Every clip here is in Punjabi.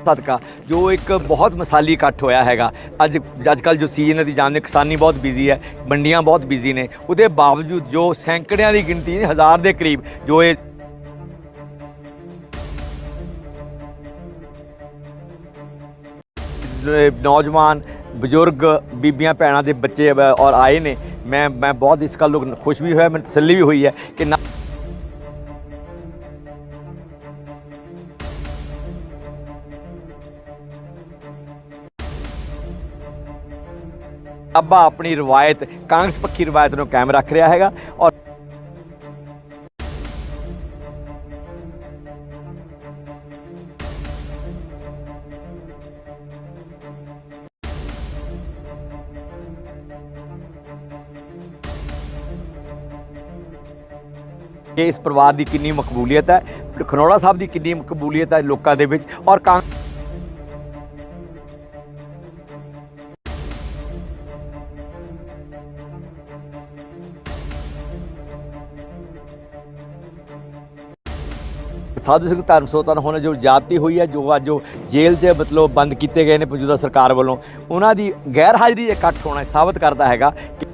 ਸਦਕਾ, ਜੋ ਇੱਕ ਬਹੁਤ ਮਸਾਲੀ ਇਕੱਠ ਹੋਇਆ ਹੈਗਾ। ਅੱਜ ਅੱਜ ਕੱਲ ਜੋ ਸੀਜ਼ਨ ਦੀ ਜਾਣਦੇ ਕਿਸਾਨੀ ਬਹੁਤ ਬਿਜ਼ੀ ਹੈ, ਮੰਡੀਆਂ ਬਹੁਤ ਬਿਜ਼ੀ ਨੇ। ਉਹਦੇ ਬਾਵਜੂਦ ਜੋ ਸੈਂਕੜਿਆਂ ਦੀ ਗਿਣਤੀ ਹਜ਼ਾਰ ਦੇ ਕਰੀਬ ਜੋ ਇਹ ਨੌਜਵਾਨ, ਬਜ਼ੁਰਗ, ਬੀਬੀਆਂ, ਭੈਣਾਂ ਦੇ ਬੱਚੇ ਔਰ ਆਏ ਨੇ। ਮੈਂ ਮੈਂ ਬਹੁਤ ਇਸ ਗੱਲ ਨੂੰ ਖੁਸ਼ ਵੀ ਹੋਇਆ, ਮੈਨੂੰ ਤਸੱਲੀ ਵੀ ਹੋਈ ਹੈ ਕਿ ਅੱਬਾ ਆਪਣੀ ਰਵਾਇਤ, ਕਾਂਗਰਸ ਪੱਖੀ ਰਵਾਇਤ ਨੂੰ ਕਾਇਮ ਰੱਖ ਰਿਹਾ ਹੈਗਾ ਔਰ ਇਸ ਪਰਿਵਾਰ ਦੀ ਕਿੰਨੀ ਮਕਬੂਲੀਅਤ ਹੈ, ਖਨੌੜਾ ਸਾਹਿਬ ਦੀ ਕਿੰਨੀ ਮਕਬੂਲੀਅਤ ਹੈ ਲੋਕਾਂ ਦੇ ਵਿੱਚ ਔਰ ਕਾਂਗਰਸ ਸਾਧੂ ਸਿੰਘ ਧਰਮ ਸੋਤਨ ਹੁਣ ਜੋ ਜਾਤੀ ਹੋਈ ਹੈ, ਜੋ ਅੱਜ ਜੋ ਜੇਲ੍ਹ 'ਚ ਮਤਲਬ ਬੰਦ ਕੀਤੇ ਗਏ ਨੇ ਮੌਜੂਦਾ ਸਰਕਾਰ ਵੱਲੋਂ, ਉਹਨਾਂ ਦੀ ਗੈਰ ਹਾਜ਼ਰੀ ਇਕੱਠ ਹੋਣਾ ਸਾਬਤ ਕਰਦਾ ਹੈਗਾ ਕਿ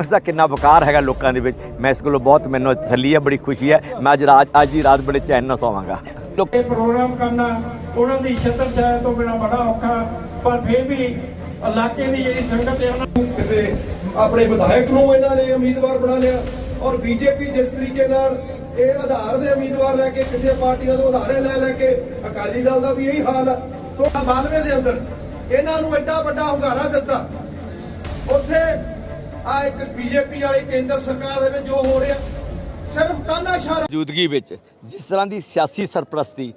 ਉਸ ਦਾ ਕਿੰਨਾ ਵਕਾਰ ਹੈਗਾ ਲੋਕਾਂ ਦੇ ਵਿੱਚ। ਮੈਂ ਇਸ ਕੋਲੋਂ ਬਹੁਤ, ਮੈਨੂੰ ਤਸੱਲੀ ਹੈ, ਬੜੀ ਖੁਸ਼ੀ ਹੈ। ਮੈਂ ਅੱਜ ਰਾਤ ਅੱਜ ਦੀ ਰਾਤ ਬੜੇ ਚੈਨ ਨਾਲ ਸੋਵਾਂਗਾ। ਇਹ ਪ੍ਰੋਗਰਾਮ ਕਰਨਾ ਉਹਨਾਂ ਦੀ ਛਤਰ ਛਾਇਆ ਤੋਂ ਬਿਨਾ ਬੜਾ ਔਖਾ ਪਰ ਫਿਰ ਵੀ ਇਲਾਕੇ ਦੀ ਜਿਹੜੀ ਸੰਗਤ ਹੈ ਉਹਨਾਂ ਕਿਸੇ ਆਪਣੇ ਵਿਧਾਇਕ ਨੂੰ ਇਹਨਾਂ ਨੇ ਉਮੀਦਵਾਰ ਬਣਾ ਲਿਆ ਔਰ ਬੀਜੇਪੀ ਜਿਸ ਤਰੀਕੇ ਨਾਲ ਇਹ ਆਧਾਰ ਦੇ ਉਮੀਦਵਾਰ ਲੈ ਕੇ ਕਿਸੇ ਪਾਰਟੀਆਂ ਤੋਂ ਆਧਾਰੇ ਲੈ ਲੈ ਕੇ ਅਕਾਲੀ ਦਲ ਦਾ ਵੀ ਇਹੀ ਹਾਲ ਹੈ ਸੋ 92 ਦੇ ਅੰਦਰ ਇਹਨਾਂ ਨੂੰ ਐਡਾ ਵੱਡਾ ਹੁੰਗਾਰਾ ਦਿੱਤਾ। ਉੱਥੇ ਆ ਇੱਕ ਬੀਜੇਪੀ ਵਾਲੀ ਕੇਂਦਰ ਸਰਕਾਰ ਦੇ ਵਿੱਚ ਜੋ ਹੋ ਰਿਹਾ ਸਿਰਫ ਤਾਨਾਸ਼ਾਹ ਮੌਜੂਦਗੀ ਵਿੱਚ ਜਿਸ ਤਰ੍ਹਾਂ ਦੀ ਸਿਆਸੀ ਸਰਪ੍ਰਸਤੀ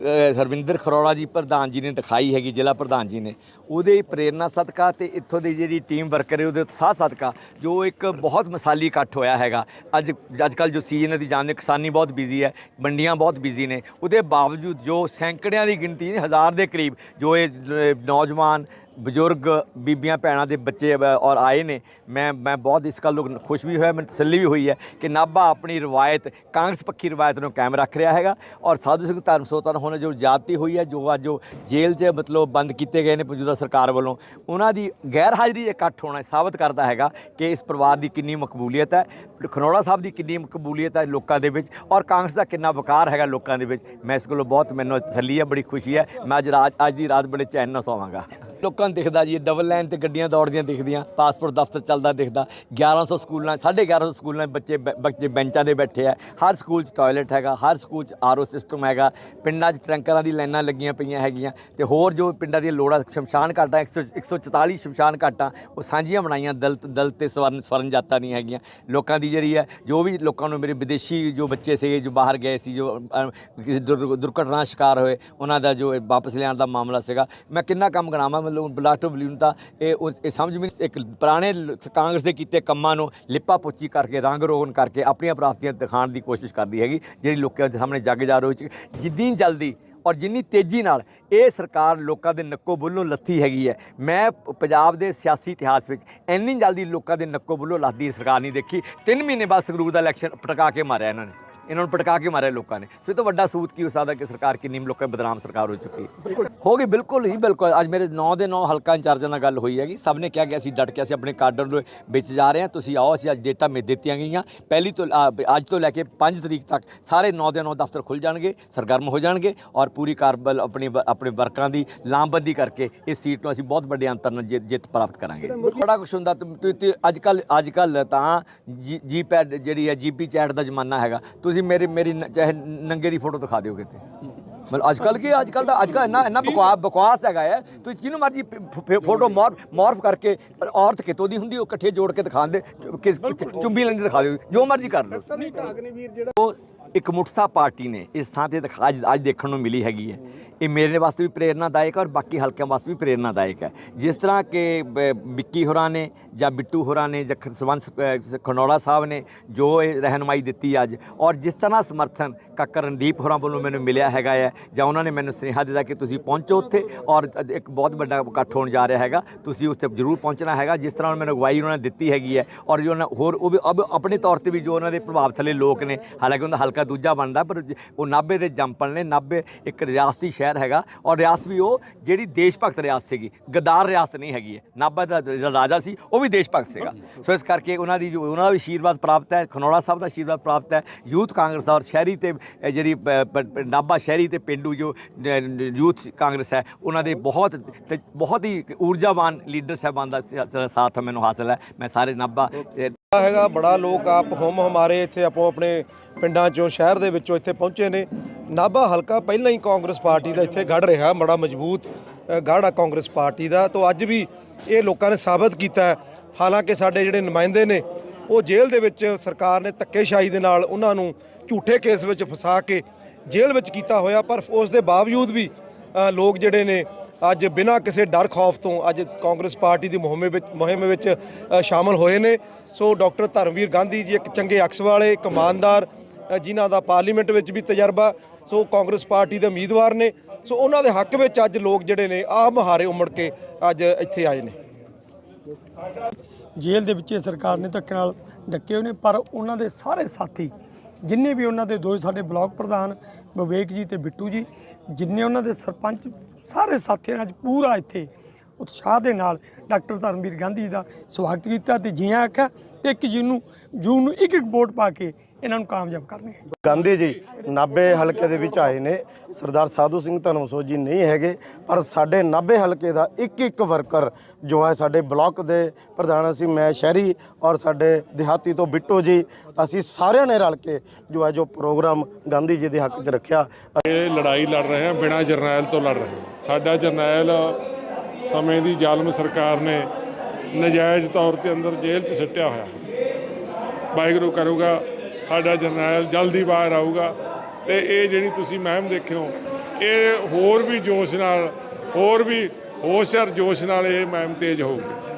ਅ, ਹਰਵਿੰਦਰ ਖਰੋੜਾ ਜੀ ਪ੍ਰਧਾਨ ਜੀ ਨੇ ਦਿਖਾਈ ਹੈਗੀ ਜ਼ਿਲ੍ਹਾ ਪ੍ਰਧਾਨ ਜੀ ਨੇ ਉਹਦੇ ਪ੍ਰੇਰਣਾ ਸਦਕਾ ਤੇ ਇੱਥੋਂ ਦੀ ਜਿਹੜੀ ਟੀਮ ਵਰਕਰ ਹੈ ਉਹਦੇ ਉਤਸ਼ਾਹ ਸਦਕਾ ਜੋ ਇੱਕ ਬਹੁਤ ਮਸਾਲੀ ਇਕੱਠ ਹੋਇਆ ਹੈਗਾ। ਅੱਜ ਅੱਜ ਕੱਲ ਜੋ ਸੀਜ਼ਨ ਦੀ ਜਾਣਦੇ ਕਿਸਾਨੀ ਬਹੁਤ ਬਿਜ਼ੀ ਹੈ ਮੰਡੀਆਂ ਬਹੁਤ ਬਿਜ਼ੀ ਨੇ ਉਹਦੇ ਬਾਵਜੂਦ ਜੋ ਸੈਂਕੜਿਆਂ ਦੀ ਗਿਣਤੀ ਨਹੀਂ, ਹਜ਼ਾਰ ਦੇ ਕਰੀਬ ਜੋ ਇਹ ਨੌਜਵਾਨ ਬਜ਼ੁਰਗ ਬੀਬੀਆਂ, ਭੈਣਾਂ ਦੇ ਬੱਚੇ ਔਰ ਆਏ ਨੇ। ਮੈਂ ਮੈਂ ਬਹੁਤ ਇਸ ਗੱਲ ਨੂੰ ਖੁਸ਼ ਵੀ ਹੋਇਆ, ਮੈਨੂੰ ਤਸੱਲੀ ਵੀ ਹੋਈ ਹੈ ਕਿ ਨਾਭਾ ਆਪਣੀ ਰਵਾਇਤ, ਕਾਂਗਰਸ ਪੱਖੀ ਰਵਾਇਤ ਨੂੰ ਕਾਇਮ ਰੱਖ ਰਿਹਾ ਹੈਗਾ। ਔਰ ਸਾਧੂ ਸਿੰਘ ਧਰਮ ਸੋਤਨ ਹੁਣ ਜੋ ਜਾਤੀ ਹੋਈ ਹੈ, ਜੋ ਅੱਜ ਜੋ ਜੇਲ੍ਹ 'ਚ ਮਤਲਬ ਬੰਦ ਕੀਤੇ ਗਏ ਨੇ ਮੌਜੂਦਾ ਸਰਕਾਰ ਵੱਲੋਂ, ਉਹਨਾਂ ਦੀ ਗੈਰ ਹਾਜ਼ਰੀ ਇਕੱਠ ਹੋਣਾ ਸਾਬਤ ਕਰਦਾ ਹੈਗਾ ਕਿ ਇਸ ਪਰਿਵਾਰ ਦੀ ਕਿੰਨੀ ਮਕਬੂਲੀਅਤ ਹੈ, ਖਨੌੜਾ ਸਾਹਿਬ ਦੀ ਕਿੰਨੀ ਮਕਬੂਲੀਅਤ ਹੈ ਲੋਕਾਂ ਦੇ ਵਿੱਚ, ਔਰ ਕਾਂਗਰਸ ਦਾ ਕਿੰਨਾ ਵਕਾਰ ਹੈਗਾ ਲੋਕਾਂ ਦੇ ਵਿੱਚ। ਮੈਂ ਇਸ ਕੋਲੋਂ ਬਹੁਤ, ਮੈਨੂੰ ਤਸੱਲੀ ਹੈ, ਬੜੀ ਖੁਸ਼ੀ ਹੈ। ਮੈਂ ਅੱਜ ਰਾਤ, ਅੱਜ ਦੀ ਰਾਤ ਬੜੇ ਚੈਨ ਨਾਲ ਸੋਵਾਂਗਾ। ਲੋਕਾਂ ਨੂੰ ਦਿਖਦਾ ਜੀ ਡਬਲ ਲਾਈਨ ਤੇ ਗੱਡੀਆਂ ਦੌੜਦੀਆਂ ਦਿਖਦੀਆਂ ਪਾਸਪੋਰਟ ਦਫ਼ਤਰ ਚੱਲਦਾ ਦਿਖਦਾ। 1100 ਸਕੂਲਾਂ 1150 ਸਕੂਲਾਂ ਬੱਚੇ ਬ- ਬੱਚੇ ਬੈਂਚਾਂ ਦੇ ਬੈਠੇ ਆ। ਹਰ ਸਕੂਲ 'ਚ ਟਾਇਲਟ ਹੈਗਾ, ਹਰ ਸਕੂਲ 'ਚ ਆਰਓ ਸਿਸਟਮ ਹੈਗਾ। ਪਿੰਡਾਂ 'ਚ ਟਰੈਂਕਰਾਂ ਦੀ ਲਾਈਨਾਂ ਲੱਗੀਆਂ ਪਈਆਂ ਹੈਗੀਆਂ। ਤੇ ਹੋਰ ਜੋ ਪਿੰਡਾਂ ਦੀਆਂ ਲੋੜਾਂ, ਸ਼ਮਸ਼ਾਨ ਘਾਟਾਂ 100 144 ਸ਼ਮਸ਼ਾਨ ਘਾਟਾਂ, ਉਹ ਸਾਂਝੀਆਂ ਬਣਾਈਆਂ, ਦਲਤ ਦਲਤ ਤੇ ਸਵਰਨ ਸਵਰਨ ਜਾਤਾਂ ਨਹੀਂ ਹੈਗੀਆਂ। ਲੋਕਾਂ ਦੀ ਜਿਹੜੀ ਹੈ, ਜੋ ਵੀ ਲੋਕਾਂ ਨੂੰ ਮੇਰੇ ਵਿਦੇਸ਼ੀ ਜੋ ਬੱਚੇ ਸੀਗੇ, ਜੋ ਬਾਹਰ ਗਏ ਸੀ, ਜੋ ਕਿਸੇ ਦੁਰ- ਦੁਰਘਟਨਾ ਸ਼ਿਕਾਰ ਹੋਏ, ਉਹਨਾਂ ਦਾ ਜੋ ਵਾਪਸ ਲਿਆਉਣ ਦਾ ਮਾਮਲਾ ਸੀਗਾ। ਮੈਂ ਕਿੰਨਾ ਕੰਮ ਗਣਾਵਾਂ ਮਤਲਬ ਬਲਾਕ ਟੂ ਬਲੂਨ ਤਾਂ ਇਹ ਉਸ- ਇਹ ਸਮਝ ਵੀ ਨਹੀਂ- ਇੱਕ ਪੁਰਾਣੇ ਲ- ਕਾਂਗਰਸ ਦੇ ਕੀਤੇ ਕੰਮਾਂ ਨੂੰ ਲਿਪਾ ਪੋਚੀ ਕਰਕੇ, ਰੰਗ ਰੋਗਨ ਕਰਕੇ ਆਪਣੀਆਂ ਪ੍ਰਾਪਤੀਆਂ ਦਿਖਾਉਣ ਦੀ ਕੋਸ਼ਿਸ਼ ਕਰਦੀ ਹੈਗੀ, ਜਿਹੜੀ ਲੋਕਾਂ ਦੇ ਸਾਹਮਣੇ ਜੱਗ ਜਾ ਰਹੀ ਜਿੰਨੀ ਜਲਦੀ ਔਰ ਜਿੰਨੀ ਤੇਜ਼ੀ ਨਾਲ ਇਹ ਸਰਕਾਰ ਲੋਕਾਂ ਦੇ ਨੱਕੋ ਬੁੱਲੋਂ ਲੱਥੀ ਹੈਗੀ ਹੈ, ਮੈਂ ਪ- ਪੰਜਾਬ ਦੇ ਸਿਆਸੀ ਇਤਿਹਾਸ ਵਿੱਚ ਇੰਨੀ ਜਲਦੀ ਲੋਕਾਂ ਦੇ ਨੱਕੋ ਬੁੱਲੋਂ ਲੱਥਦੀ ਸਰਕਾਰ ਨਹੀਂ ਦੇਖੀ। 3 ਮਹੀਨੇ ਬਾਅਦ ਸੰਗਰੂਰ ਦਾ ਇਲੈਕਸ਼ਨ ਪਟਕਾ ਕੇ ਮਾਰਿਆ ਇਹਨਾਂ ਨੇ। ਇਹਨਾਂ ਨੂੰ ਪਟਕਾ ਕੇ ਮਾਰਿਆ ਲੋਕਾਂ ਨੇ ਸੋ ਇਹ ਤੋਂ ਵੱਡਾ ਸੂਤ ਕੀ ਹੋ ਸਕਦਾ ਕਿ ਸਰਕਾਰ ਕਿੰਨੀ ਲੋਕਾਂ ਦੀ ਬਦਨਾਮ ਸਰਕਾਰ ਹੋ ਚੁੱਕੀ ਹੈ ਹੋ ਗਈ ਬਿਲਕੁਲ ਹੀ ਬਿਲਕੁਲ ਅੱਜ ਮੇਰੇ 9 ਦੇ 9 ਹਲਕਾ ਇੰਚਾਰਜਾਂ ਨਾਲ ਗੱਲ ਹੋਈ ਹੈਗੀ ਸਭ ਨੇ ਕਿਹਾ ਕਿ ਅਸੀਂ ਡਟ ਕੇ ਅਸੀਂ ਆਪਣੇ ਕਾਡਰ ਨੂੰ ਵਿੱਚ ਜਾ ਰਹੇ ਹਾਂ ਤੁਸੀਂ ਆਓ ਅਸੀਂ ਅੱਜ ਡੇਟਾ ਮੇ ਦਿੱਤੀਆਂ ਗਈਆਂ ਪਹਿਲੀ ਤੋਂ ਅੱਜ ਤੋਂ ਲੈ ਕੇ 5 ਤਰੀਕ ਤੱਕ ਸਾਰੇ 9 ਦੇ 9 ਦਫ਼ਤਰ ਖੁੱਲ ਜਾਣਗੇ ਸਰਗਰਮ ਹੋ ਜਾਣਗੇ ਔਰ ਪੂਰੀ ਕਾਰਬਲ ਆਪਣੀ ਆਪਣੇ ਵਰਕਰਾਂ ਦੀ ਲਾਮਬੰਦੀ ਕਰਕੇ ਇਸ ਸੀਟ ਨੂੰ ਅਸੀਂ ਬਹੁਤ ਵੱਡੇ ਅੰਤਰ ਨਾਲ ਜਿੱਤ ਪ੍ਰਾਪਤ ਕਰਾਂਗੇ ਬੜਾ ਕੁਝ ਹੁੰਦਾ ਅੱਜ ਕੱਲ ਅੱਜ ਕੱਲ ਤਾਂ ਜੀ- ਜੀ ਪੈਡ ਜਿਹੜੀ ਹੈ ਜੀਪੀ ਚੈਟ ਦਾ ਜ਼ਮਾਨਾ ਹੈਗਾ ਤੁਸੀਂ ਮੇਰੇ ਮੇਰੀ ਨ- ਚਾਹੇ ਨੰਗੇ ਦੀ ਫੋਟੋ ਦਿਖਾ ਦਿਓ ਕਿਤੇ ਮਤਲਬ ਅੱਜ ਕੱਲ ਕੀ ਅੱਜ ਕੱਲ ਦਾ ਅੱਜ ਕੱਲ ਇੰਨਾ ਇੰਨਾ ਬਕਵਾਸ ਬਕਵਾਸ ਹੈਗਾ ਹੈ ਤੁਸੀਂ ਜਿਹਨੂੰ ਮਰਜ਼ੀ ਫੋਟੋ ਮੋਰ ਮੋਰਫ ਕਰਕੇ ਔਰਤ ਕਿਤੋਂ ਦੀ ਹੁੰਦੀ ਉਹ ਇਕੱਠੇ ਜੋੜ ਕੇ ਦਿਖਾਉਂਦੇ ਕਿਸ ਚੁੰਬੀ ਲੈਂਦੇ ਦਿਖਾ ਦਿਓ ਜੋ ਮਰਜ਼ੀ ਕਰ ਲਓ ਉਹ ਇੱਕ ਮੁਠਤਾ ਪਾਰਟੀ ਨੇ ਇਸ ਥਾਂ ਤੇ ਦਿਖਾ- ਅੱਜ ਅੱਜ ਦੇਖਣ ਨੂੰ ਮਿਲੀ ਹੈਗੀ ਹੈ। ਇਹ ਮੇਰੇ ਵਾਸਤੇ ਵੀ ਪ੍ਰੇਰਨਾਦਾਇਕ ਔਰ ਬਾਕੀ ਹਲਕਿਆਂ ਵਾਸਤੇ ਵੀ ਪ੍ਰੇਰਨਾਦਾਇਕ ਹੈ। ਜਿਸ ਤਰ੍ਹਾਂ ਕਿ ਬ- ਵਿੱਕੀ ਹੋਰਾਂ ਨੇ ਜਾਂ ਬਿੱਟੂ ਹੋਰਾਂ ਨੇ ਜਾਂ ਖਰਸਵੰਸ ਅ, ਖਨੌੜਾ ਸਾਹਿਬ ਨੇ ਜੋ ਇਹ ਰਹਿਨਮਾਈ ਦਿੱਤੀ ਅੱਜ ਔਰ ਜਿਸ ਤਰ੍ਹਾਂ ਸਮਰਥਨ ਕਾਕਾ ਰਣਦੀਪ ਹੋਰਾਂ ਵੱਲੋਂ ਮੈਨੂੰ ਮਿਲਿਆ ਹੈਗਾ ਹੈ ਜਾਂ ਉਹਨਾਂ ਨੇ ਮੈਨੂੰ ਸੁਨੇਹਾ ਦਿੱਤਾ ਕਿ ਤੁਸੀਂ ਪਹੁੰਚੋ ਉੱਥੇ ਔਰ ਇੱਕ ਬਹੁਤ ਵੱਡਾ ਇਕੱਠ ਹੋਣ ਜਾ ਰਿਹਾ ਹੈਗਾ ਤੁਸੀਂ ਉੱਥੇ ਜ਼ਰੂਰ ਪਹੁੰਚਣਾ ਹੈਗਾ। ਜਿਸ ਤਰ੍ਹਾਂ ਮੈਨੂੰ ਅਗਵਾਈ ਉਹਨਾਂ ਨੇ ਦਿੱਤੀ ਹੈਗੀ ਹੈ ਔਰ ਜੋ ਉਹਨਾਂ ਹੋਰ ਉਹ ਵੀ ਅਬ ਆਪਣੇ ਤੌਰ ਤੇ ਵੀ ਜੋ ਉਹਨਾਂ ਦੇ ਪ੍ਰਭਾਵ ਥੱਲੇ ਲੋਕ ਨੇ ਹਾਲਾਂਕਿ ਉਹਨਾਂ ਦਾ ਹਲਕਾ ਦੂਜਾ ਬਣਦਾ, ਪਰ ਉਹ ਨਾਭੇ ਦੇ ਜੰਪਲ ਨੇ, ਨਾਭੇ ਇੱਕ ਰਿਆਸਤੀ ਸ਼ਹਿਰ ਹੈਗਾ ਔਰ ਰਿਆਸਤ ਵੀ ਉਹ ਜਿਹੜੀ ਦੇਸ਼ ਭਗਤ ਰਿਆਸਤ ਸੀਗੀ, ਗਦਾਰ ਰਿਆਸਤ ਨਹੀਂ ਹੈਗੀ ਹੈ ਨਾਭਾ ਦਾ ਰਾਜਾ ਸੀ, ਉਹ ਵੀ ਦੇਸ਼ ਭਗਤ ਸੀਗਾ। ਸੋ ਇਸ ਕਰਕੇ ਉਹਨਾਂ ਦੀ ਜੋ, ਉਹਨਾਂ ਦਾ ਵੀ ਆਸ਼ੀਰਵਾਦ ਪ੍ਰਾਪਤ ਹੈ, ਖਨੌੜਾ ਸਾਹਿਬ ਦਾ ਆਸ਼ੀਰਵਾਦ ਪ੍ਰਾਪਤ ਹੈ, ਯੂਥ ਕਾਂਗਰਸ ਦਾ ਔਰ ਸ਼ਹਿਰੀ ਤੇ ਜਿਹੜੀ ਨਾਭਾ ਸ਼ਹਿਰੀ ਤੇ ਪਿੰਡੂ ਜੋ ਯੂਥ ਕਾਂਗਰਸ ਹੈ, ਉਹਨਾਂ ਦੇ ਬਹੁਤ ਤੇ ਬਹੁਤ ਹੀ ਊਰਜਾਵਾਨ ਲੀਡਰ ਸਾਹਿਬਾਨ ਦਾ ਸਾਥ ਮੈਨੂੰ ਹਾਸਲ ਹੈ। ਮੈਂ ਸਾਰੇ ਨਾਭਾ ਹੈਗਾ ਬੜਾ ਲੋਕ ਆਪ ਹੁਮ ਹਮਾਰੇ ਇੱਥੇ ਆਪੋ ਆਪਣੇ ਪਿੰਡਾਂ ਚੋਂ ਸ਼ਹਿਰ ਦੇ ਵਿੱਚੋਂ ਇੱਥੇ ਪਹੁੰਚੇ ਨੇ। ਨਾਭਾ ਹਲਕਾ ਪਹਿਲਾਂ ਹੀ ਕਾਂਗਰਸ ਪਾਰਟੀ ਦਾ ਇੱਥੇ ਗੜ ਰਿਹਾ ਬੜਾ ਮਜ਼ਬੂਤ ਅ, ਆ ਕਾਂਗਰਸ ਪਾਰਟੀ ਦਾ। ਤੋਂ ਅੱਜ ਵੀ ਇਹ ਲੋਕਾਂ ਨੇ ਸਾਬਤ ਕੀਤਾ ਹੈ। ਹਾਲਾਂਕਿ ਸਾਡੇ ਜਿਹੜੇ ਨੁਮਾਇੰਦੇ ਨੇ ਉਹ ਜੇਲ੍ਹ ਦੇ ਵਿੱਚ ਸਰਕਾਰ ਨੇ ਧੱਕੇਸ਼ਾਹੀ ਦੇ ਨਾਲ ਉਹਨਾਂ ਨੂੰ ਝੂਠੇ ਕੇਸ ਵਿੱਚ ਫਸਾ ਕੇ ਜੇਲ੍ਹ ਵਿੱਚ ਕੀਤਾ ਹੋਇਆ ਪਰ ਉਸ ਦੇ ਬਾਵਜੂਦ ਵੀ ਲੋਕ ਜਿਹੜੇ ਨੇ ਅੱਜ ਬਿਨਾਂ ਕਿਸੇ ਡਰ ਖੌਫ ਤੋਂ ਅੱਜ ਕਾਂਗਰਸ ਪਾਰਟੀ ਦੀ ਮੁਹਿੰਮ ਵਿੱਚ ਮੁਹਿੰਮ ਵਿੱਚ ਅ, ਸ਼ਾਮਲ ਹੋਏ ਨੇ। ਸੋ ਡਾਕਟਰ ਧਰਮਵੀਰ ਗਾਂਧੀ ਜੀ ਇੱਕ ਚੰਗੇ ਅਕਸ ਵਾਲੇ ਇੱਕ ਇਮਾਨਦਾਰ ਜਿਨ੍ਹਾਂ ਦਾ ਪਾਰਲੀਮੈਂਟ ਵਿੱਚ ਵੀ ਤਜਰਬਾ ਸੋ ਕਾਂਗਰਸ ਪਾਰਟੀ ਦੇ ਉਮੀਦਵਾਰ ਨੇ। ਸੋ ਉਹਨਾਂ ਦੇ ਹੱਕ ਵਿੱਚ ਅੱਜ ਲੋਕ ਜਿਹੜੇ ਨੇ ਆਹ ਮੁਹਾਰੇ ਉਮੜ ਕੇ ਅੱਜ ਇੱਥੇ ਆਏ ਨੇ। ਜੇਲ੍ਹ ਦੇ ਵਿੱਚ ਸਰਕਾਰ ਨੇ ਧੱਕੇ ਨਾਲ ਡੱਕੇ ਹੋਏ ਨੇ ਪਰ ਉਹਨਾਂ ਦੇ ਸਾਰੇ ਸਾਥੀ ਜਿੰਨੇ ਵੀ ਉਹਨਾਂ ਦੇ ਦੋ ਸਾਡੇ ਬਲਾਕ ਪ੍ਰਧਾਨ ਵਿਵੇਕ ਜੀ ਤੇ ਬਿੱਟੂ ਜੀ ਜਿੰਨੇ ਉਹਨਾਂ ਦੇ ਸਰਪੰਚ ਸਾਰੇ ਸਾਥੀਆਂ ਅੱਜ ਪੂਰਾ ਇੱਥੇ ਉਤਸ਼ਾਹ ਦੇ ਨਾਲ ਡਾਕਟਰ ਧਰਮਵੀਰ ਗਾਂਧੀ ਜੀ ਦਾ ਸਵਾਗਤ ਕੀਤਾ ਤੇ ਜੀਆਂ ਆਖਿਆ ਤੇ ਇੱਕ ਜੂਨ ਨੂੰ ਜੂਨ ਨੂੰ ਇੱਕ ਇੱਕ ਵੋਟ ਪਾ ਕੇ ਇਹਨਾਂ ਨੂੰ ਕਾਮਯਾਬ ਕਰਨੀ ਗਾਂਧੀ ਜੀ ਨਾਭੇ ਹਲਕੇ ਦੇ ਵਿੱਚ ਆਏ ਨੇ। ਸਰਦਾਰ ਸਾਧੂ ਸਿੰਘ ਧਰਮਸੋਤ ਜੀ ਨਹੀਂ ਹੈਗੇ ਪਰ ਸਾਡੇ ਨਾਭੇ ਹਲਕੇ ਦਾ ਇੱਕ ਇੱਕ ਵਰਕਰ ਜੋ ਹੈ ਸਾਡੇ ਬਲਾਕ ਦੇ ਪ੍ਰਧਾਨ ਅਸੀਂ ਮੈਂ ਸ਼ਹਿਰੀ ਔਰ ਸਾਡੇ ਦਿਹਾਤੀ ਤੋਂ ਬਿੱਟੂ ਜੀ ਅਸੀਂ ਸਾਰਿਆਂ ਨੇ ਰਲ ਕੇ ਜੋ ਹੈ ਜੋ ਪ੍ਰੋਗਰਾਮ ਗਾਂਧੀ ਜੀ ਦੇ ਹੱਕ 'ਚ ਰੱਖਿਆ। ਇਹ ਲੜਾਈ ਲੜ ਰਹੇ ਹਾਂ ਬਿਨਾਂ ਜਰਨੈਲ ਤੋਂ ਲੜ ਰਹੇ ਸਾਡਾ ਜਰਨੈਲ ਸਮੇਂ ਦੀ ਜ਼ਾਲਮ ਸਰਕਾਰ ਨੇ ਨਜਾਇਜ਼ ਤੌਰ ਤੇ ਅੰਦਰ ਜੇਲ੍ਹ 'ਚ ਸਿੱਟਿਆ ਹੋਇਆ। ਵਾਹਿਗੁਰੂ ਕਰੂਗਾ, ਸਾਡਾ ਜਰਨੈਲ ਜਲਦੀ ਬਾਹਰ ਆਊਗਾ ਤੇ ਇਹ ਜਿਹੜੀ ਤੁਸੀਂ ਮਹਿਮ ਦੇਖਿਓ, ਇਹ ਹੋਰ ਵੀ ਜੋਸ਼ ਨਾਲ, ਹੋਰ ਵੀ ਹੋਸ਼ਿਆਰ ਜੋਸ਼ ਨਾਲ ਇਹ ਮਹਿਮ ਤੇਜ਼ ਹੋਊਗੀ।